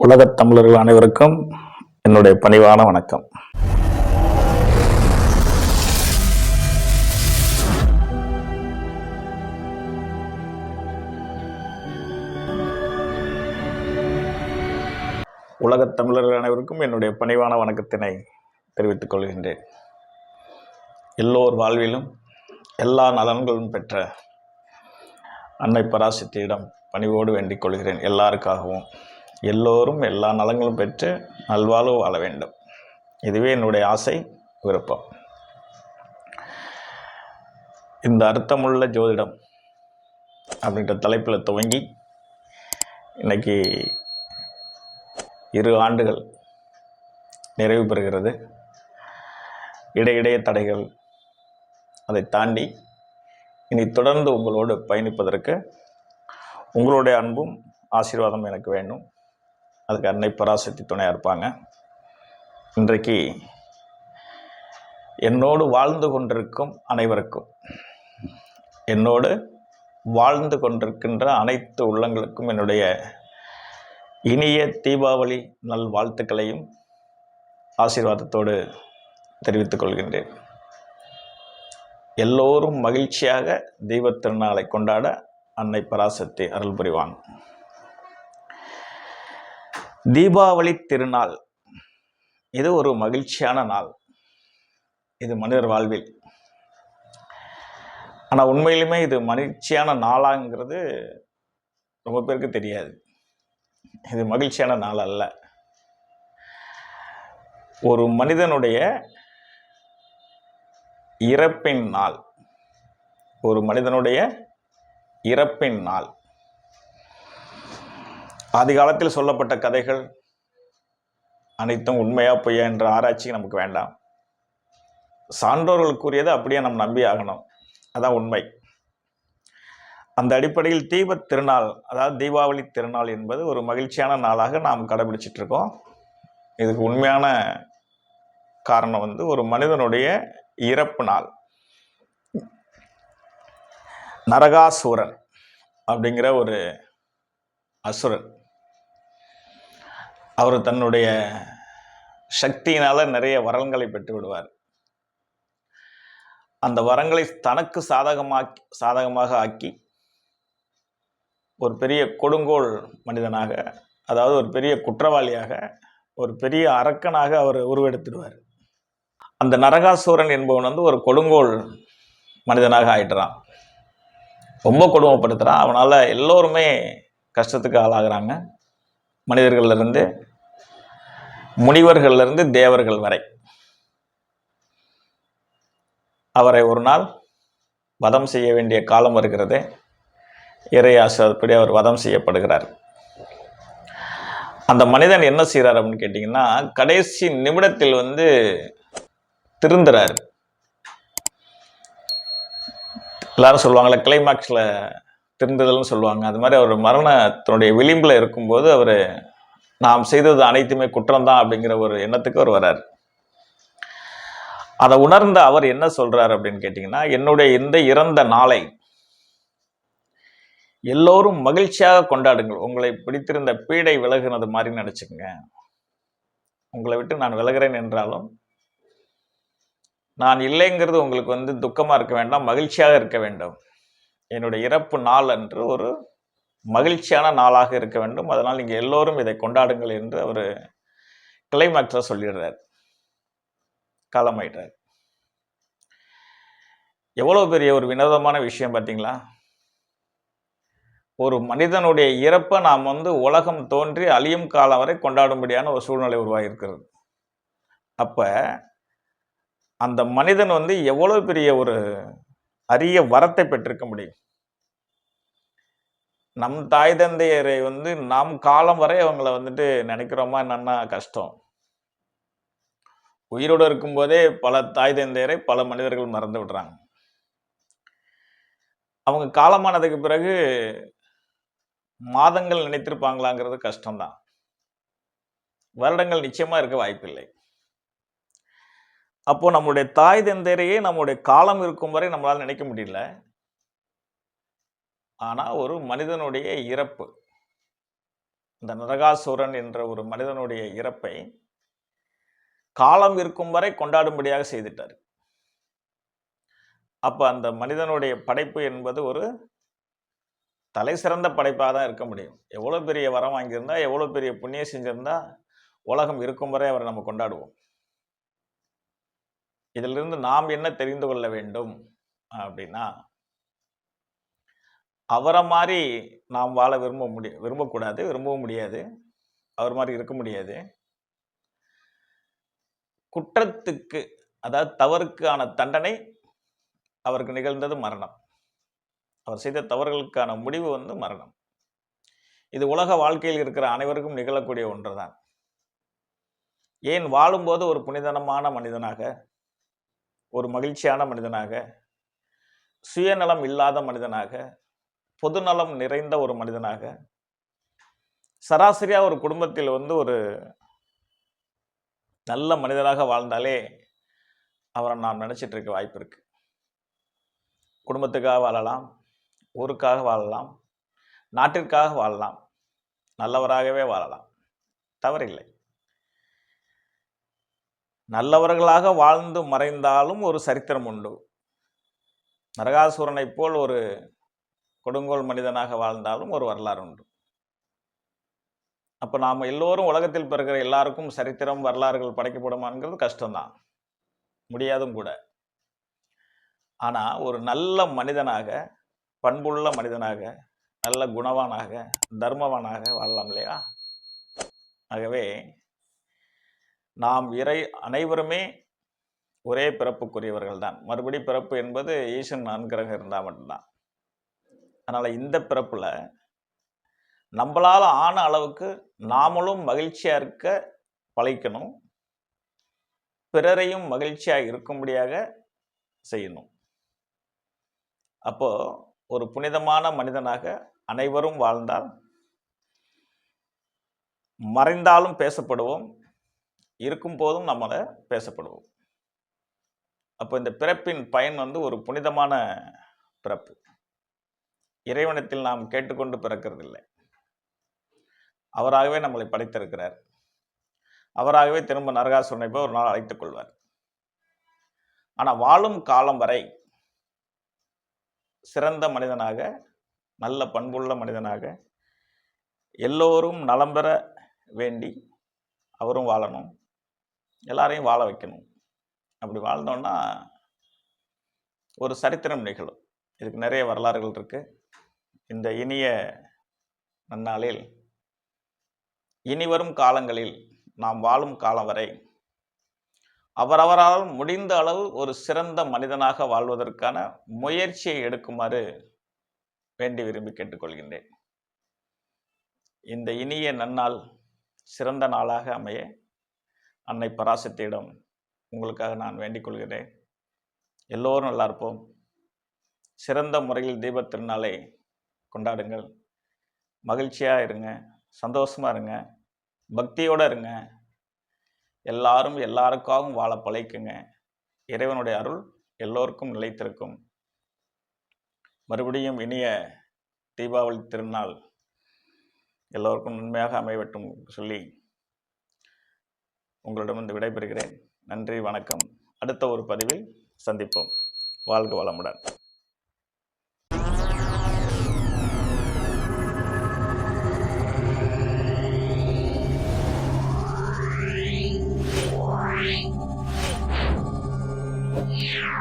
உலகத் தமிழர்கள் அனைவருக்கும் என்னுடைய பணிவான வணக்கம். உலகத் தமிழர்கள் அனைவருக்கும் என்னுடைய பணிவான வணக்கத்தினை தெரிவித்துக் கொள்கின்றேன். எல்லோர் வாழ்விலும் எல்லா நலன்களும் பெற்ற அன்னை பராசக்தியிடம் பணிவோடு வேண்டிக் கொள்கிறேன் எல்லாருக்காகவும். எல்லோரும் எல்லா நலங்களும் பெற்று நல்வாழ்வு வாழ வேண்டும். இதுவே என்னுடைய ஆசை விருப்பம். இந்த அர்த்தமுள்ள ஜோதிடம் அப்படின்ற தலைப்பில் துவங்கி இன்றைக்கி இரு ஆண்டுகள் நிறைவு பெறுகிறது. இடையிடையே தடைகள் அதை தாண்டி இனி தொடர்ந்து உங்களோடு பயணிப்பதற்கு உங்களுடைய அன்பும் ஆசீர்வாதம் எனக்கு வேண்டும். அதுக்கு அன்னை பராசக்தி துணையாக இருப்பாங்க. இன்றைக்கு என்னோடு வாழ்ந்து கொண்டிருக்கும் அனைவருக்கும் என்னோடு வாழ்ந்து கொண்டிருக்கின்ற அனைத்து உள்ளங்களுக்கும் என்னுடைய இனிய தீபாவளி நல் வாழ்த்துக்களையும் ஆசீர்வாதத்தோடு தெரிவித்துக் கொள்கின்றேன். எல்லோரும் மகிழ்ச்சியாக தெய்வத் திருநாளை கொண்டாட அன்னை பராசக்தி அருள் புரிவான். தீபாவளி திருநாள். இது ஒரு மகிழ்ச்சியான நாள். இது மனிதர் வாழ்வில். ஆனால் உண்மையிலுமே இது மகிழ்ச்சியான நாளாங்கிறது ரொம்ப பேருக்கு தெரியாது. இது மகிழ்ச்சியான நாள் அல்ல. ஒரு மனிதனுடைய இறப்பின் நாள். ஒரு மனிதனுடைய இறப்பின் நாள். ஆதி காலத்தில் சொல்லப்பட்ட கதைகள் அனைத்தும் உண்மையா பொய்யா என்ற ஆராய்ச்சி நமக்கு வேண்டாம். சான்றோர்கள் கூறியதை அப்படியே நம்ம நம்பி ஆகணும். அதான் உண்மை. அந்த அடிப்படையில் தீபத் திருநாள் அதாவது தீபாவளி திருநாள் என்பது ஒரு மகிழ்ச்சியான நாளாக நாம் கடைபிடிச்சிட்டு இருக்கோம். இதுக்கு உண்மையான காரணம் வந்து ஒரு மனிதனுடைய இறப்பு நாள். நரகாசூரன் அப்படிங்கிற ஒரு அசுரன். அவர் தன்னுடைய சக்தியினால் நிறைய வரங்களை பெற்று விடுவார். அந்த வரங்களை தனக்கு சாதகமாக்கி சாதகமாக ஆக்கி ஒரு பெரிய கொடுங்கோல் மனிதனாக அதாவது ஒரு பெரிய குற்றவாளியாக ஒரு பெரிய அரக்கனாக அவர் உருவெடுத்துடுவார். அந்த நரகாசூரன் என்பவன் வந்து ஒரு கொடுங்கோல் மனிதனாக ஆயிடுறான். ரொம்ப கொடுமைப்படுத்துகிறான் அவனால் எல்லோருமே கஷ்டத்துக்கு ஆளாகிறாங்க. மனிதர்கள்லேருந்து இருந்து தேவர்கள் வரை. அவரை ஒரு நாள் வதம் செய்ய வேண்டிய காலம் வருகிறது. இறை அவர் வதம் செய்யப்படுகிறார். அந்த மனிதன் என்ன செய்கிறார் அப்படின்னு கேட்டிங்கன்னா கடைசி நிமிடத்தில் வந்து திருந்துறாரு. எல்லாரும் சொல்லுவாங்களே கிளைமாக்ஸில் திருந்துதல்னு சொல்லுவாங்க. அது மாதிரி அவர் மரணத்தினுடைய விளிம்பில் இருக்கும்போது அவர் நாம் செய்தது அனைத்துமே குற்றம்தான் அப்படிங்கிற ஒரு எண்ணத்துக்கு அவர் வர்றார் அதை உணர்ந்த அவர் என்ன சொல்றார் அப்படின்னு கேட்டிங்கன்னா என்னுடைய இந்த இறந்த நாளை எல்லோரும் மகிழ்ச்சியாக கொண்டாடுங்கள். உங்களை பிடித்திருந்த பீடை விலகுனது மாதிரி நினச்சிக்கங்க. உங்களை விட்டு நான் விலகிறேன் என்றாலும் நான் இல்லைங்கிறது உங்களுக்கு வந்து துக்கமாக இருக்க வேண்டாம் மகிழ்ச்சியாக இருக்க வேண்டும். என்னுடைய இறப்பு நாள் அன்று ஒரு மகிழ்ச்சியான நாளாக இருக்க வேண்டும். அதனால் நீங்கள் எல்லோரும் இதை கொண்டாடுங்கள் என்று அவர் கிளைமேக்ஸில் சொல்லிடுறார். காலமாயிட்டார் எவ்வளோ பெரிய ஒரு வினோதமான விஷயம் பார்த்தீங்களா? ஒரு மனிதனுடைய இறப்பை நாம் வந்து உலகம் தோன்றி அழியும் காலம் வரை கொண்டாடும்படியான ஒரு சூழ்நிலை உருவாகியிருக்கிறது. அப்போ அந்த மனிதன் வந்து எவ்வளோ பெரிய ஒரு அரிய வரத்தை பெற்றிருக்க முடியும்? நம் தாய் தந்தையரை வந்து நாம் காலம் வரை அவங்கள வந்துட்டு நினைக்கிறோமா என்னன்னா கஷ்டம். உயிரோடு இருக்கும்போதே பல தாய் தந்தையரை பல மனிதர்கள் மறந்து விடுறாங்க. அவங்க காலமானதுக்கு பிறகு மாதங்கள் நினைத்திருப்பாங்களாங்கிறது கஷ்டம்தான். வருடங்கள் நிச்சயமா இருக்க வாய்ப்பில்லை. அப்போ நம்முடைய தாய் தந்தையரையே நம்முடைய காலம் இருக்கும் வரை நம்மளால் நினைக்க முடியல. ஆனால் ஒரு மனிதனுடைய இறப்பு. இந்த நரகாசுரன் என்ற ஒரு மனிதனுடைய இறப்பை காலம் இருக்கும் வரை கொண்டாடும்படியாக செய்துட்டார். அப்போ அந்த மனிதனுடைய படைப்பு என்பது ஒரு தலை சிறந்த படைப்பாக தான் இருக்க முடியும். எவ்வளோ பெரிய வரம் வாங்கியிருந்தா எவ்வளோ பெரிய புண்ணியம் செஞ்சிருந்தா உலகம் இருக்கும் வரை அவரை நம்ம கொண்டாடுவோம். இதிலிருந்து நாம் என்ன தெரிந்து கொள்ள வேண்டும்? அப்படின்னா அவரை மாதிரி நாம் வாழ விரும்ப முடிய விரும்பக்கூடாது விரும்பவும் முடியாது. அவர் மாதிரி இருக்க முடியாது. குற்றத்துக்கு அதாவது தவறுக்கான தண்டனை அவருக்கு நிகழ்ந்தது மரணம். அவர் செய்த தவறுகளுக்கான முடிவு வந்து மரணம். இது உலக வாழ்க்கையில் இருக்கிற அனைவருக்கும் நிகழக்கூடிய ஒன்று தான் ஏன் வாழும்போது ஒரு புனிதனமான மனிதனாக ஒரு மகிழ்ச்சியான மனிதனாக சுயநலம் இல்லாத மனிதனாக பொதுநலம் நிறைந்த ஒரு மனிதனாக. சராசரியாக ஒரு குடும்பத்தில் வந்து ஒரு நல்ல மனிதராக வாழ்ந்தாலே அவரை நான் நினச்சிட்டு இருக்க வாய்ப்பு இருக்கு. குடும்பத்துக்காக வாழலாம் ஊருக்காக வாழலாம் நாட்டிற்காக வாழலாம் நல்லவராகவே வாழலாம். தவறில்லை. நல்லவர்களாக வாழ்ந்து மறைந்தாலும் ஒரு சரித்திரம் உண்டு. நரகாசுரனைப் போல் ஒரு கொடுங்கோல் மனிதனாக வாழ்ந்தாலும் ஒரு வரலாறு உண்டு. அப்போ நாம் எல்லோரும் உலகத்தில் பிறக்கிற எல்லாருக்கும் சரித்திரம் வரலாறுகள் படைக்கப்படுமாங்கிறது கஷ்டம்தான். முடியாதும் கூட. ஆனால் ஒரு நல்ல மனிதனாக பண்புள்ள மனிதனாக நல்ல குணவானாக தர்மவானாக வாழலாம் இல்லையா? ஆகவே நாம் இறை அனைவருமே ஒரே பிறப்புக்குரியவர்கள் தான் மறுபடி பிறப்பு என்பது ஈசன் அனுகிரகம் இருந்தால் மட்டும்தான். அதனால் இந்த பிறப்பில் நம்மளால் ஆன அளவுக்கு நாமளும் மகிழ்ச்சியாக இருக்க பழைக்கணும். பிறரையும் மகிழ்ச்சியாக இருக்கும்படியாக செய்யணும். அப்போது ஒரு புனிதமான மனிதனாக அனைவரும் வாழ்ந்தால் மறைந்தாலும் பேசப்படுவோம் இருக்கும் போதும் நம்மளை பேசப்படுவோம். அப்போ இந்த பிறப்பின் பயன் வந்து ஒரு புனிதமான பிறப்பு. இறைவனத்தில் நாம் கேட்டுக்கொண்டு பிறக்கிறதில்லை. அவராகவே நம்மளை படைத்திருக்கிறார். அவராகவே திரும்ப நரகாசுரனை போய் ஒரு நாள் அழைத்துக் கொள்வார். ஆனால் வாழும் காலம் வரை சிறந்த மனிதனாக நல்ல பண்புள்ள மனிதனாக எல்லோரும் நலம் பெற வேண்டி அவரும் வாழணும். எல்லாரையும் வாழ வைக்கணும். அப்படி வாழ்ந்தோன்னா ஒரு சரித்திரம் நிகழும். இதுக்கு நிறைய வரலாறுகள் இருக்குது இந்த இனிய நன்னாளில் இனிவரும் காலங்களில் நாம் வாழும் காலம் வரை அவரவரால் முடிந்த அளவு ஒரு சிறந்த மனிதனாக வாழ்வதற்கான முயற்சியை எடுக்குமாறு வேண்டி விரும்பி கேட்டுக்கொள்கின்றேன். இந்த இனிய நன்னாள் சிறந்த நாளாக அமைய அன்னை பராசக்தியிடம் உங்களுக்காக நான் வேண்டிக் கொள்கிறேன். எல்லோரும் நல்லா இருப்போம். சிறந்த முறையில் தீபத் திருநாளை கொண்டாடுங்கள். மகிழ்ச்சியாக இருங்க. சந்தோஷமாக இருங்க. பக்தியோடு இருங்க. எல்லாரும் எல்லாருக்காகவும் வாழ பழைக்குங்க இறைவனுடைய அருள் எல்லோருக்கும் நிலைத்திருக்கும். மறுபடியும் இனிய தீபாவளி திருநாள் எல்லோருக்கும் நன்மையாக அமைவட்டும் சொல்லி உங்களிடமிருந்து விடைபெறுகிறேன். நன்றி வணக்கம். அடுத்த ஒரு பதிவில் சந்திப்போம். வாழ்க வளமுடன். Música